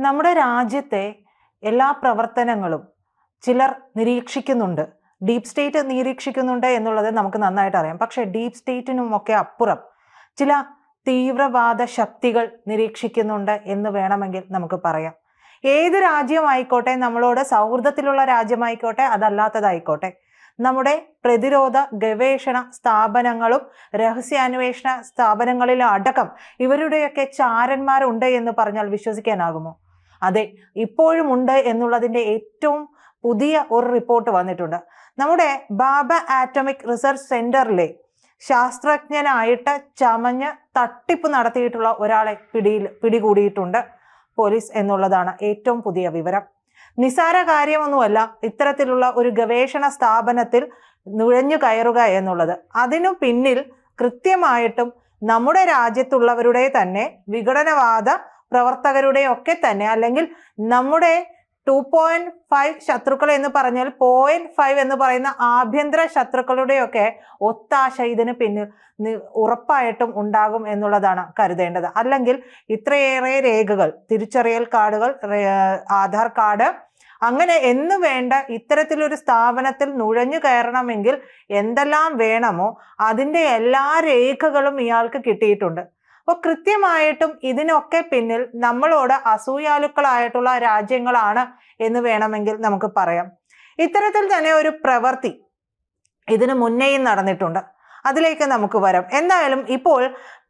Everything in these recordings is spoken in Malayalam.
നമ്മുടെ രാജ്യത്തെ എല്ലാ പ്രവർത്തനങ്ങളും ചിലർ നിരീക്ഷിക്കുന്നുണ്ട്. ഡീപ് സ്റ്റേറ്റ് നിരീക്ഷിക്കുന്നുണ്ട് എന്നുള്ളത് നമുക്ക് നന്നായിട്ട് അറിയാം. പക്ഷേ ഡീപ് സ്റ്റേറ്റിനും ഒക്കെ അപ്പുറം ചില തീവ്രവാദ ശക്തികൾ നിരീക്ഷിക്കുന്നുണ്ട് എന്ന് വേണമെങ്കിൽ നമുക്ക് പറയാം. ഏത് രാജ്യമായിക്കോട്ടെ നമ്മളോട് സൗഹൃദത്തിലുള്ള രാജ്യമായിക്കോട്ടെ അതല്ലാത്തതായിക്കോട്ടെ നമ്മുടെ പ്രതിരോധ ഗവേഷണ സ്ഥാപനങ്ങളും രഹസ്യാന്വേഷണ സ്ഥാപനങ്ങളിലും അടക്കം ഇവരുടെയൊക്കെ ചാരന്മാരുണ്ട് എന്ന് പറഞ്ഞാൽ വിശ്വസിക്കാനാകുമോ? അതെ ഇപ്പോഴും ഉണ്ട് എന്നുള്ളതിന്റെ ഏറ്റവും പുതിയ ഒരു റിപ്പോർട്ട് വന്നിട്ടുണ്ട്. നമ്മുടെ ബാബ ആറ്റമിക് റിസർച്ച് സെന്ററിലെ ശാസ്ത്രജ്ഞനായിട്ട് ചമഞ്ഞ് തട്ടിപ്പ് നടത്തിയിട്ടുള്ള ഒരാളെ പിടിയിൽ പിടികൂടിയിട്ടുണ്ട് പോലീസ് എന്നുള്ളതാണ് ഏറ്റവും പുതിയ വിവരം. നിസാര കാര്യമൊന്നുമല്ല ഇത്തരത്തിലുള്ള ഒരു ഗവേഷണ സ്ഥാപനത്തിൽ നുഴഞ്ഞു കയറുക എന്നുള്ളത്. അതിനു പിന്നിൽ കൃത്യമായിട്ടും നമ്മുടെ രാജ്യത്തുള്ളവരുടെ തന്നെ വിഘടനവാദ പ്രവർത്തകരുടെ ഒക്കെ തന്നെ അല്ലെങ്കിൽ നമ്മുടെ ടു പോയിന്റ് ഫൈവ് ശത്രുക്കൾ എന്ന് പറഞ്ഞാൽ പോയിന്റ് ഫൈവ് എന്ന് പറയുന്ന ആഭ്യന്തര ശത്രുക്കളുടെയൊക്കെ ഒത്താശ ഇതിന് പിന്നിൽ ഉറപ്പായിട്ടും ഉണ്ടാകും എന്നുള്ളതാണ് കരുതേണ്ടത്. അല്ലെങ്കിൽ ഇത്രയേറെ രേഖകൾ തിരിച്ചറിയൽ കാർഡുകൾ ആധാർ കാർഡ് അങ്ങനെ എന്ന് വേണ്ട ഇത്തരത്തിലൊരു സ്ഥാപനത്തിൽ നുഴഞ്ഞു കയറണമെങ്കിൽ എന്തെല്ലാം വേണമോ അതിന്റെ എല്ലാ രേഖകളും ഇയാൾക്ക് കിട്ടിയിട്ടുണ്ട്. അപ്പോൾ കൃത്യമായിട്ടും ഇതിനൊക്കെ പിന്നിൽ നമ്മളോട് അസൂയാലുക്കളായിട്ടുള്ള രാജ്യങ്ങളാണ് എന്ന് വേണമെങ്കിൽ നമുക്ക് പറയാം. ഇത്തരത്തിൽ തന്നെ ഒരു പ്രവൃത്തി ഇതിനു മുന്നേയും നടന്നിട്ടുണ്ട്. അതിലേക്ക് നമുക്ക് വരാം. എന്തായാലും ഇപ്പോൾ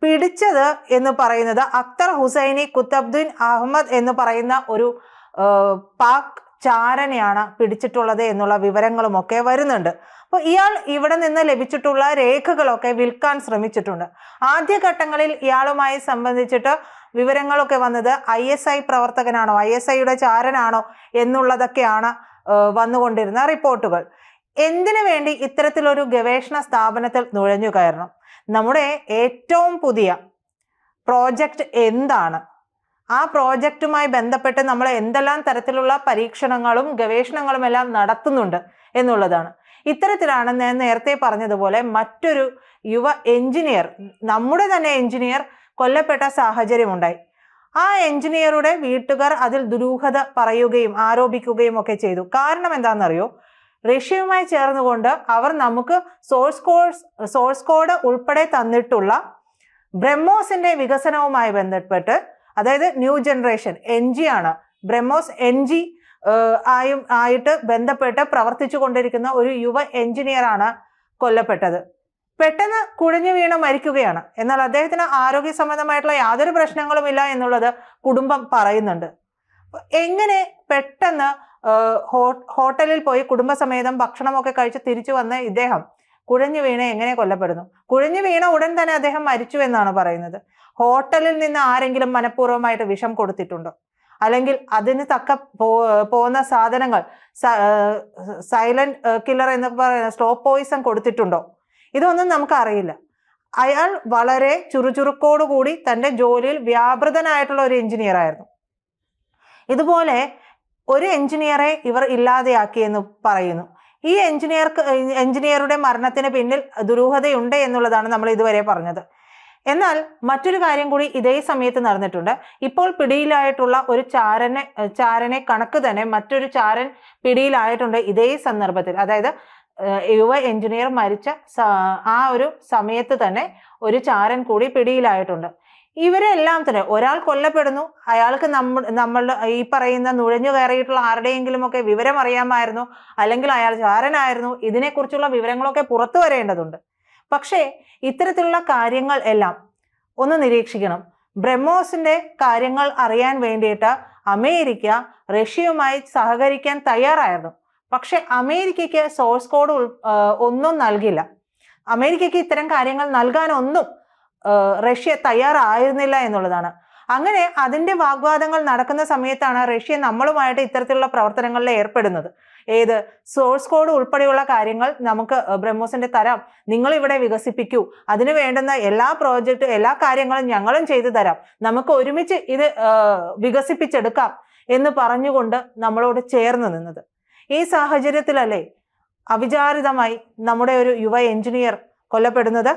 പിടിച്ചത് എന്ന് പറയുന്നത് അക്തർ ഹുസൈനി കുത്തബ്ദീൻ അഹമ്മദ് എന്ന് പറയുന്ന ഒരു പാക് ചാരനെയാണ് പിടിച്ചിട്ടുള്ളത് എന്നുള്ള വിവരങ്ങളുമൊക്കെ വരുന്നുണ്ട്. അപ്പോൾ ഇയാൾ ഇവിടെ നിന്ന് ലഭിച്ചിട്ടുള്ള രേഖകളൊക്കെ വിൽക്കാൻ ശ്രമിച്ചിട്ടുണ്ട്. ആദ്യഘട്ടങ്ങളിൽ ഇയാളുമായി സംബന്ധിച്ചിട്ട് വിവരങ്ങളൊക്കെ വന്നത് ഐ എസ് ഐ പ്രവർത്തകനാണോ ഐ എസ് ഐയുടെ ചാരനാണോ എന്നുള്ളതൊക്കെയാണ് വന്നുകൊണ്ടിരുന്ന റിപ്പോർട്ടുകൾ. എന്തിനു വേണ്ടി ഇത്തരത്തിലൊരു ഗവേഷണ സ്ഥാപനത്തിൽ നുഴഞ്ഞു കയറണം? നമ്മുടെ ഏറ്റവും പുതിയ പ്രോജക്റ്റ് എന്താണ്? ആ പ്രോജക്റ്റുമായി ബന്ധപ്പെട്ട് നമ്മൾ എന്തെല്ലാം തരത്തിലുള്ള പരീക്ഷണങ്ങളും ഗവേഷണങ്ങളും എല്ലാം നടത്തുന്നുണ്ട് എന്നുള്ളതാണ്. ഇത്തരത്തിലാണ് ഞാൻ നേരത്തെ പറഞ്ഞതുപോലെ മറ്റൊരു യുവ എഞ്ചിനീയർ നമ്മുടെ തന്നെ എഞ്ചിനീയർ കൊല്ലപ്പെട്ട സാഹചര്യമുണ്ടായി. ആ എഞ്ചിനീയറുടെ വീട്ടുകാർ അതിൽ ദുരൂഹത പറയുകയും ആരോപിക്കുകയും ഒക്കെ ചെയ്തു. കാരണം എന്താണെന്നറിയോ? റഷ്യയുമായി ചേർന്നുകൊണ്ട് അവർ നമുക്ക് സോഴ്സ് കോഴ്സ് സോഴ്സ് കോഡ് ഉൾപ്പെടെ തന്നിട്ടുള്ള ബ്രഹ്മോസിന്റെ വികസനവുമായി ബന്ധപ്പെട്ട് അതായത് ന്യൂ ജനറേഷൻ എൻ ജി ആണ്. ബ്രഹ്മോസ് എൻ ജി ആയും ആയിട്ട് ബന്ധപ്പെട്ട് പ്രവർത്തിച്ചു കൊണ്ടിരിക്കുന്ന ഒരു യുവ എഞ്ചിനീയർ ആണ് കൊല്ലപ്പെട്ടത്. പെട്ടെന്ന് കുഴഞ്ഞു വീണ് മരിക്കുകയാണ്. എന്നാൽ അദ്ദേഹത്തിന് ആരോഗ്യ സംബന്ധമായിട്ടുള്ള യാതൊരു പ്രശ്നങ്ങളുമില്ല എന്നുള്ളത് കുടുംബം പറയുന്നുണ്ട്. എങ്ങനെ പെട്ടെന്ന് ഹോട്ടലിൽ പോയി കുടുംബസമേതം ഭക്ഷണമൊക്കെ കഴിച്ച് തിരിച്ചു വന്ന ഇദ്ദേഹം കുഴഞ്ഞു വീണ് എങ്ങനെ കൊല്ലപ്പെടുന്നു? കുഴഞ്ഞു വീണ ഉടൻ തന്നെ അദ്ദേഹം മരിച്ചു എന്നാണ് പറയുന്നത്. ഹോട്ടലിൽ നിന്ന് ആരെങ്കിലും മനഃപൂർവമായിട്ട് വിഷം കൊടുത്തിട്ടുണ്ടോ? അല്ലെങ്കിൽ അതിന് തക്ക പോകുന്ന സാധനങ്ങൾ സൈലന്റ് കില്ലർ എന്ന് പറയുന്ന സ്ലോ പോയിസൺ കൊടുത്തിട്ടുണ്ടോ? ഇതൊന്നും നമുക്ക് അറിയില്ല അയാൾ വളരെ ചുറുചുറുക്കോടുകൂടി തന്റെ ജോലിയിൽ വ്യാപൃതനായിട്ടുള്ള ഒരു എഞ്ചിനീയർ ആയിരുന്നു. ഇതുപോലെ ഒരു എഞ്ചിനീയറെ ഇവർ ഇല്ലാതെയാക്കി എന്ന് പറയുന്നു. ഈ എഞ്ചിനീയർക്ക് എഞ്ചിനീയറുടെ മരണത്തിന് പിന്നിൽ ദുരൂഹതയുണ്ട് എന്നുള്ളതാണ് നമ്മൾ ഇതുവരെ പറഞ്ഞത്. എന്നാൽ മറ്റൊരു കാര്യം കൂടി ഇതേ സമയത്ത് നടന്നിട്ടുണ്ട്. ഇപ്പോൾ പിടിയിലായിട്ടുള്ള ഒരു ചാരനെ ചാരനെ കണക്ക് തന്നെ മറ്റൊരു ചാരൻ പിടിയിലായിട്ടുണ്ട് ഇതേ സന്ദർഭത്തിൽ. അതായത് യുവ എഞ്ചിനീയർ മരിച്ച ആ ഒരു സമയത്ത് തന്നെ ഒരു ചാരൻ കൂടി പിടിയിലായിട്ടുണ്ട്. ഇവരെല്ലാം തന്നെ ഒരാൾ കൊല്ലപ്പെടുന്നു അയാൾക്ക് നമ്മൾ നമ്മളുടെ ഈ പറയുന്ന നുഴഞ്ഞു കയറിയിട്ടുള്ള ആരുടെയെങ്കിലും ഒക്കെ വിവരം അറിയാമായിരുന്നു അല്ലെങ്കിൽ അയാൾ ചാരനായിരുന്നു ഇതിനെക്കുറിച്ചുള്ള വിവരങ്ങളൊക്കെ പുറത്തു വരേണ്ടതുണ്ട്. പക്ഷേ ഇത്തരത്തിലുള്ള കാര്യങ്ങൾ എല്ലാം ഒന്ന് നിരീക്ഷിക്കണം. ബ്രഹ്മോസിന്റെ കാര്യങ്ങൾ അറിയാൻ വേണ്ടിയിട്ട് അമേരിക്ക റഷ്യയുമായി സഹകരിക്കാൻ തയ്യാറായിരുന്നു. പക്ഷെ അമേരിക്കയ്ക്ക് സോഴ്സ് കോഡ് ഒന്നും നൽകില്ല. അമേരിക്കയ്ക്ക് ഇത്തരം കാര്യങ്ങൾ നൽകാനൊന്നും റഷ്യ തയ്യാറായിരുന്നില്ല എന്നുള്ളതാണ്. അങ്ങനെ അതിന്റെ വാഗ്വാദങ്ങൾ നടക്കുന്ന സമയത്താണ് റഷ്യ നമ്മളുമായിട്ട് ഇത്തരത്തിലുള്ള പ്രവർത്തനങ്ങളിൽ ഏർപ്പെടുന്നത്. ഏത്? സോഴ്സ് കോഡ് ഉൾപ്പെടെയുള്ള കാര്യങ്ങൾ നമുക്ക് ബ്രഹ്മോസിന്റെ തരാം. നിങ്ങൾ ഇവിടെ വികസിപ്പിക്കൂ. അതിന് വേണ്ടുന്ന എല്ലാ പ്രോജക്റ്റ് എല്ലാ കാര്യങ്ങളും ഞങ്ങളും ചെയ്തു തരാം. നമുക്ക് ഒരുമിച്ച് ഇത് വികസിപ്പിച്ചെടുക്കാം എന്ന് പറഞ്ഞുകൊണ്ട് നമ്മളോട് ചേർന്ന് നിന്നത്. ഈ സാഹചര്യത്തിലല്ലേ അവിചാരിതമായി നമ്മുടെ ഒരു യുവ എഞ്ചിനീയർ കൊല്ലപ്പെടുന്നത്?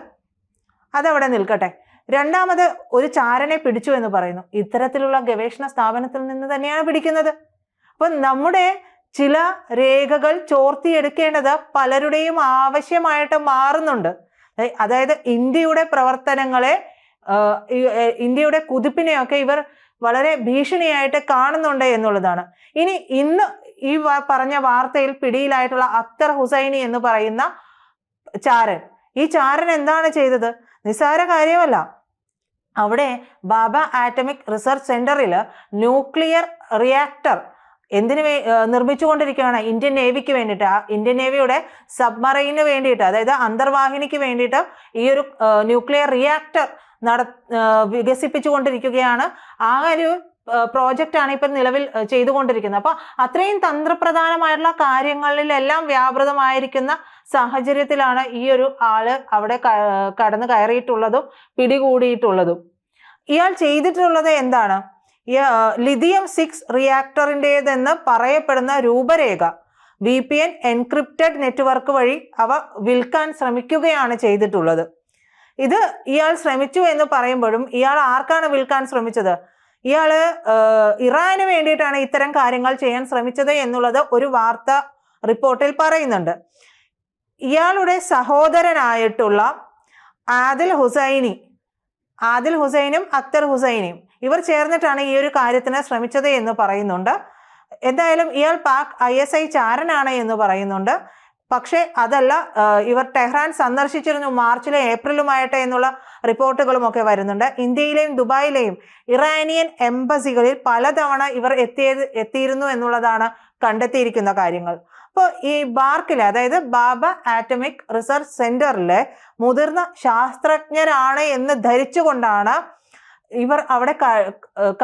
അതവിടെ നിൽക്കട്ടെ. രണ്ടാമത് ഒരു ചാരനെ പിടിച്ചു എന്ന് പറയുന്നു. ഇത്തരത്തിലുള്ള ഗവേഷണ സ്ഥാപനത്തിൽ നിന്ന് തന്നെയാണ് പിടിക്കുന്നത്. അപ്പൊ നമ്മുടെ ചില രേഖകൾ ചോർത്തിയെടുക്കേണ്ടത് പലരുടെയും ആവശ്യമായിട്ട് മാറുന്നുണ്ട്. അതായത് ഇന്ത്യയുടെ പ്രവർത്തനങ്ങളെ ഇന്ത്യയുടെ കുതിപ്പിനെയൊക്കെ ഇവർ വളരെ ഭീഷണിയായിട്ട് കാണുന്നുണ്ട് എന്നുള്ളതാണ്. ഇനി ഇന്ന് ഈ പറഞ്ഞ വാർത്തയിൽ പിടിയിലായിട്ടുള്ള അക്തർ ഹുസൈനി എന്ന് പറയുന്ന ചാരൻ. ഈ ചാരൻ എന്താണ് ചെയ്തത്? നിസ്സാര കാര്യമല്ല. അവിടെ ബാബ ആറ്റമിക് റിസർച്ച് സെന്ററിൽ ന്യൂക്ലിയർ റിയാക്ടർ എന്തിനു നിർമ്മിച്ചുകൊണ്ടിരിക്കുകയാണ്? ഇന്ത്യൻ നേവിക്ക് വേണ്ടിയിട്ട്. ഇന്ത്യൻ നേവിയുടെ സബ്മറൈനിന് വേണ്ടിയിട്ട് അതായത് അന്തർവാഹിനിക്ക് വേണ്ടിയിട്ട് ഈ ഒരു ന്യൂക്ലിയർ റിയാക്ടർ നട വികസിപ്പിച്ചുകൊണ്ടിരിക്കുകയാണ്. ആ ഒരു പ്രോജക്റ്റ് ആണ് ഇപ്പം നിലവിൽ ചെയ്തുകൊണ്ടിരിക്കുന്നത്. അപ്പൊ അത്രയും തന്ത്രപ്രധാനമായിട്ടുള്ള കാര്യങ്ങളിലെല്ലാം വ്യാപൃതമായിരിക്കുന്ന സാഹചര്യത്തിലാണ് ഈ ഒരു ആൾ അവിടെ കടന്നു കയറിയിട്ടുള്ളതും പിടികൂടിയിട്ടുള്ളതും. ഇയാൾ ചെയ്തിട്ടുള്ളത് എന്താണ്? ലിഥിയം സിക്സ് റിയാക്ടറിന്റെതെന്ന് പറയപ്പെടുന്ന രൂപരേഖ V P N encrypted network വഴി അവ വിൽക്കാൻ ശ്രമിക്കുകയാണ് ചെയ്തിട്ടുള്ളത്. ഇത് ഇയാൾ ശ്രമിച്ചു എന്ന് പറയുമ്പോഴും ഇയാൾ ആർക്കാണ് വിൽക്കാൻ ശ്രമിച്ചത്? ഇയാൾ ആ, ഇറാന് വേണ്ടിയിട്ടാണ് ഇത്തരം കാര്യങ്ങൾ ചെയ്യാൻ ശ്രമിച്ചത് എന്നുള്ളത് ഒരു വാർത്ത റിപ്പോർട്ടിൽ പറയുന്നുണ്ട്. ഇയാളുടെ സഹോദരനായിട്ടുള്ള ആദിൽ ഹുസൈനി ആദിൽ ഹുസൈനും അക്തർ ഹുസൈനിയും ഇവർ ചേർന്നിട്ടാണ് ഈ ഒരു കാര്യത്തിന് ശ്രമിച്ചത് എന്ന് പറയുന്നുണ്ട്. എന്തായാലും ഇയാൾ പാക് ഐ എസ് ഐ ചാരനാണ് എന്ന് പറയുന്നുണ്ട്. പക്ഷേ അതല്ല ഇവർ ടെഹ്റാൻ സന്ദർശിച്ചിരുന്നു മാർച്ചിലും ഏപ്രിലുമായിട്ട് എന്നുള്ള റിപ്പോർട്ടുകളും ഒക്കെ വരുന്നുണ്ട്. ഇന്ത്യയിലെയും ദുബായിലെയും ഇറാനിയൻ എംബസികളിൽ പലതവണ ഇവർ എത്തിയത് എത്തിയിരുന്നു എന്നുള്ളതാണ് കണ്ടെത്തിയിരിക്കുന്ന കാര്യങ്ങൾ. അപ്പോൾ ഈ ബാർക്കിലെ അതായത് ബാബ ആറ്റമിക് റിസർച്ച് സെന്ററിലെ മുതിർന്ന ശാസ്ത്രജ്ഞരാണ് എന്ന് ധരിച്ചുകൊണ്ടാണ് ഇവർ അവിടെ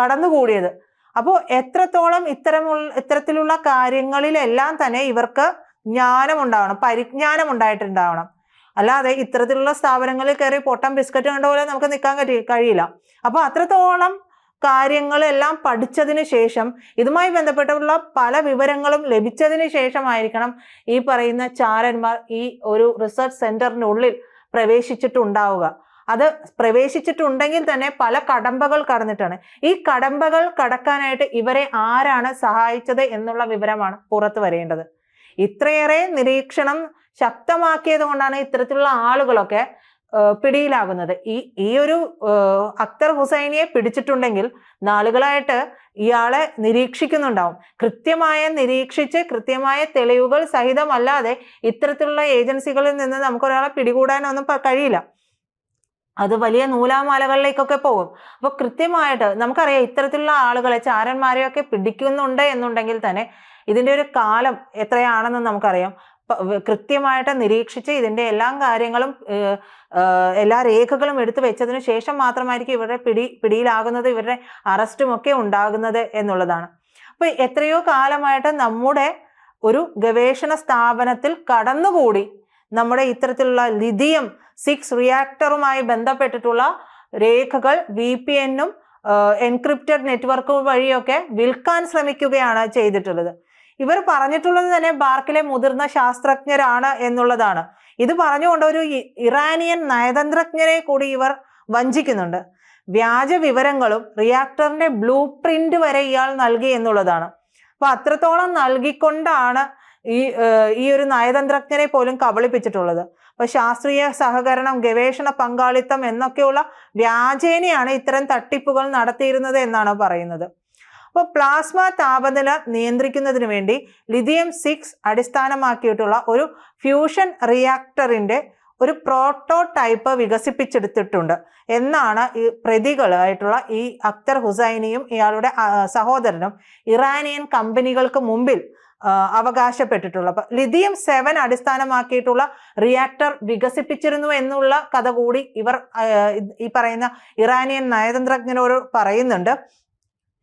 കടന്നുകൂടിയത്. അപ്പോൾ എത്രത്തോളം ഇത്തരമുള്ള ഇത്തരത്തിലുള്ള കാര്യങ്ങളിലെല്ലാം തന്നെ ഇവർക്ക് ജ്ഞാനം ഉണ്ടാവണം പരിജ്ഞാനം ഉണ്ടായിട്ടുണ്ടാവണം അല്ലാതെ ഇത്തരത്തിലുള്ള സ്ഥാപനങ്ങളിൽ കയറി പൊട്ടം ബിസ്ക്കറ്റ് കണ്ട പോലെ നമുക്ക് നിൽക്കാൻ കഴി- കഴിയില്ല. അപ്പോൾ അത്രത്തോളം കാര്യങ്ങളെല്ലാം പഠിച്ചതിന് ശേഷം ഇതുമായി ബന്ധപ്പെട്ടുള്ള പല വിവരങ്ങളും ലഭിച്ചതിന് ശേഷമായിരിക്കണം ഈ പറയുന്ന ചാരന്മാർ ഈ ഒരു റിസർച്ച് സെന്ററിനുള്ളിൽ പ്രവേശിച്ചിട്ടുണ്ടാവുക. അത് പ്രവേശിച്ചിട്ടുണ്ടെങ്കിൽ തന്നെ പല കടമ്പകൾ കടന്നിട്ടാണ്. ഈ കടമ്പകൾ കടക്കാനായിട്ട് ഇവരെ ആരാണ് സഹായിച്ചത് എന്നുള്ള വിവരമാണ് പുറത്തു വരേണ്ടത്. ഇത്രയേറെ നിരീക്ഷണം ശക്തമാക്കിയത് കൊണ്ടാണ് ഇത്തരത്തിലുള്ള ആളുകളൊക്കെ പിടിയിലാകുന്നത്. ഈ ഈ ഒരു അക്തർ ഹുസൈനിയെ പിടിച്ചിട്ടുണ്ടെങ്കിൽ നാളുകളായിട്ട് ഇയാളെ നിരീക്ഷിക്കുന്നുണ്ടാവും. കൃത്യമായ നിരീക്ഷിച്ച് കൃത്യമായ തെളിവുകൾ സഹിതമല്ലാതെ ഇത്തരത്തിലുള്ള ഏജൻസികളിൽ നിന്ന് നമുക്കൊരാളെ പിടികൂടാനൊന്നും കഴിയില്ല. അത് വലിയ നൂലാമാലകളിലേക്കൊക്കെ പോകും. അപ്പോൾ കൃത്യമായിട്ട് നമുക്കറിയാം ഇത്തരത്തിലുള്ള ആളുകളെ ചാരന്മാരെയൊക്കെ പിടിക്കുന്നുണ്ട് എന്നുണ്ടെങ്കിൽ തന്നെ ഇതിന്റെ ഒരു കാലം എത്രയാണെന്ന് നമുക്കറിയാം. കൃത്യമായിട്ട് നിരീക്ഷിച്ച് ഇതിന്റെ എല്ലാ കാര്യങ്ങളും എല്ലാ രേഖകളും എടുത്തു വെച്ചതിന് ശേഷം മാത്രമായിരിക്കും ഇവരുടെ പിടി പിടിയിലാകുന്നത് ഇവരുടെ അറസ്റ്റും ഒക്കെ ഉണ്ടാകുന്നത് എന്നുള്ളതാണ്. അപ്പോൾ എത്രയോ കാലമായിട്ട് നമ്മുടെ ഒരു ഗവേഷണ സ്ഥാപനത്തിൽ കടന്നുകൂടി നമ്മുടെ ഇത്തരത്തിലുള്ള ലിഥിയം സിക്സ് റിയാക്ടറുമായി ബന്ധപ്പെട്ടിട്ടുള്ള രേഖകൾ വി പി എന്നും എൻക്രിപ്റ്റഡ് നെറ്റ്വർക്ക് വഴിയൊക്കെ വിൽക്കാൻ ശ്രമിക്കുകയാണ് ചെയ്തിട്ടുള്ളത്. ഇവർ പറഞ്ഞിട്ടുള്ളത് തന്നെ ബാർക്കിലെ മുതിർന്ന ശാസ്ത്രജ്ഞരാണ് എന്നുള്ളതാണ്. ഇത് പറഞ്ഞുകൊണ്ട് ഒരു ഇറാനിയൻ നയതന്ത്രജ്ഞരെ കൂടി ഇവർ വഞ്ചിക്കുന്നുണ്ട്. വ്യാജ വിവരങ്ങളും റിയാക്ടറിന്റെ ബ്ലൂ പ്രിന്റ് വരെ ഇയാൾ നൽകി എന്നുള്ളതാണ്. അപ്പൊ അത്രത്തോളം നൽകിക്കൊണ്ടാണ് ഈ ഈ ഒരു നയതന്ത്രജ്ഞരെ പോലും കബളിപ്പിച്ചിട്ടുള്ളത്. അപ്പൊ ശാസ്ത്രീയ സഹകരണം ഗവേഷണ പങ്കാളിത്തം എന്നൊക്കെയുള്ള വ്യാജേനയാണ് ഇത്തരം തട്ടിപ്പുകൾ നടത്തിയിരുന്നത് എന്നാണ് പറയുന്നത്. അപ്പോൾ പ്ലാസ്മ താപനില നിയന്ത്രിക്കുന്നതിന് വേണ്ടി ലിഥിയം സിക്സ് അടിസ്ഥാനമാക്കിയിട്ടുള്ള ഒരു ഫ്യൂഷൻ റിയാക്ടറിന്റെ ഒരു പ്രോട്ടോടൈപ്പ് വികസിപ്പിച്ചെടുത്തിട്ടുണ്ട് എന്നാണ് ഈ പ്രതികളായിട്ടുള്ള ഈ അക്തർ ഹുസൈനിയും ഇയാളുടെ സഹോദരനും ഇറാനിയൻ കമ്പനികൾക്ക് മുമ്പിൽ അവകാശപ്പെട്ടിട്ടുള്ളത്. അപ്പൊ ലിഥിയം സെവൻ അടിസ്ഥാനമാക്കിയിട്ടുള്ള റിയാക്ടർ വികസിപ്പിച്ചിരുന്നു എന്നുള്ള കഥ കൂടി ഇവർ ഈ പറയുന്ന ഇറാനിയൻ നയതന്ത്രജ്ഞരോട് പറയുന്നുണ്ട്.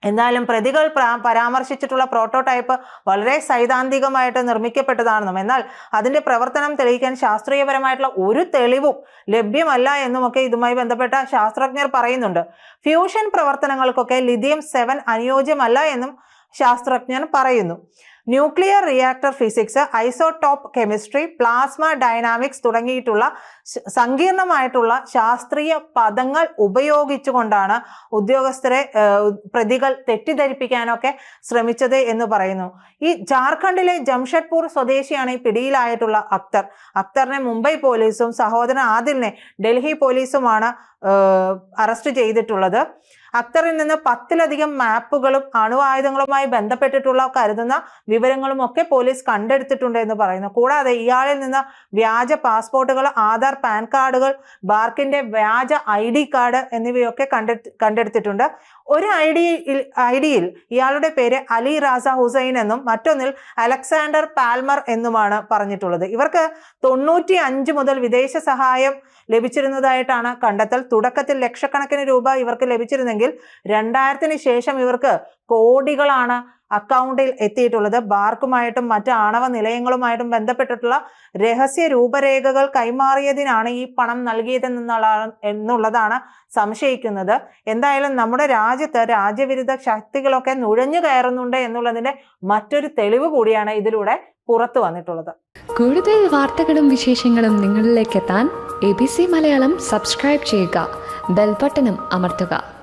എന്നാലും പ്രതികൾ പ്രാ- പരാമർശിച്ചിട്ടുള്ള പ്രോട്ടോടൈപ്പ് വളരെ സൈദ്ധാന്തികമായിട്ട് നിർമ്മിക്കപ്പെട്ടതാണെന്നും എന്നാൽ അതിന്റെ പ്രവർത്തനം തെളിയിക്കാൻ ശാസ്ത്രീയപരമായിട്ടുള്ള ഒരു തെളിവും ലഭ്യമല്ല എന്നുമൊക്കെ ഇതുമായി ബന്ധപ്പെട്ട ശാസ്ത്രജ്ഞർ പറയുന്നുണ്ട്. ഫ്യൂഷൻ പ്രവർത്തനങ്ങൾക്കൊക്കെ ലിഥിയം സെവൻ അനുയോജ്യമല്ല എന്നും ശാസ്ത്രജ്ഞൻ പറയുന്നു. Nuclear reactor physics isotope chemistry plasma dynamics തുടങ്ങിയിട്ടുള്ള സങ്കീർണമായിട്ടുള്ള ശാസ്ത്രീയ പദങ്ങൾ ഉപയോഗിച്ചുകൊണ്ടാണ് ഉദ്യോഗസ്ഥരെ പ്രതികൾ തെറ്റിദ്ധരിപ്പിക്കാനൊക്കെ ശ്രമിച്ചത് എന്ന് പറയുന്നു. ഈ ജാർഖണ്ഡിലെ ജംഷഡ്പൂർ സ്വദേശിയാണ് ഈ പിടിയിലായിട്ടുള്ള അക്തർ. അക്തറിനെ മുംബൈ പോലീസും സഹോദരൻ ആദിലിനെ ഡൽഹി പോലീസുമാണ് അറസ്റ്റ് ചെയ്തിട്ടുള്ളത്. അക്തറിൽ നിന്ന് പത്തിലധികം മാപ്പുകളും അണുവായുധങ്ങളുമായി ബന്ധപ്പെട്ടിട്ടുള്ള കരുതുന്ന വിവരങ്ങളും ഒക്കെ പോലീസ് കണ്ടെടുത്തിട്ടുണ്ട് എന്ന് പറയുന്നു. കൂടാതെ ഇയാളിൽ നിന്ന് വ്യാജ പാസ്പോർട്ടുകൾ ആധാർ പാൻ കാർഡുകൾ ബാർക്കിന്റെ വ്യാജ ഐ ഡി കാർഡ് എന്നിവയൊക്കെ കണ്ടെടുത്ത് കണ്ടെടുത്തിട്ടുണ്ട്. ഒരു ഐ ഐഡിയിൽ ഇയാളുടെ പേര് അലി റാസ ഹുസൈൻ എന്നും മറ്റൊന്നിൽ അലക്സാണ്ടർ പാൽമർ എന്നുമാണ് പറഞ്ഞിട്ടുള്ളത്. ഇവർക്ക് തൊണ്ണൂറ്റി അഞ്ച് മുതൽ വിദേശ സഹായം ലഭിച്ചിരുന്നതായിട്ടാണ് കണ്ടെത്തൽ. തുടക്കത്തിൽ ലക്ഷക്കണക്കിന് രൂപ ഇവർക്ക് ലഭിച്ചിരുന്നെങ്കിൽ രണ്ടായിരത്തിന് ശേഷം ഇവർക്ക് കോടികളാണ് അക്കൗണ്ടിൽ എത്തിയിട്ടുള്ളത്. ബാർക്കുമായിട്ടും മറ്റ് ആണവ നിലയങ്ങളുമായിട്ടും ബന്ധപ്പെട്ടിട്ടുള്ള രഹസ്യ രൂപരേഖകൾ കൈമാറിയതിനാണ് ഈ പണം നൽകിയതെന്നുള്ള എന്നുള്ളതാണ് സംശയിക്കുന്നത്. എന്തായാലും നമ്മുടെ രാജ്യത്ത് രാജ്യവിരുദ്ധ ശക്തികളൊക്കെ നുഴഞ്ഞു കയറുന്നുണ്ട് എന്നുള്ളതിന്റെ മറ്റൊരു തെളിവ് കൂടിയാണ് ഇതിലൂടെ പുറത്തു വന്നിട്ടുള്ളത്. കൂടുതൽ വാർത്തകളും വിശേഷങ്ങളും നിങ്ങളിലേക്ക് എത്താൻ A B C Malayalam subscribe ചെയ്യുക. ബെൽബട്ടനും അമർത്തുക.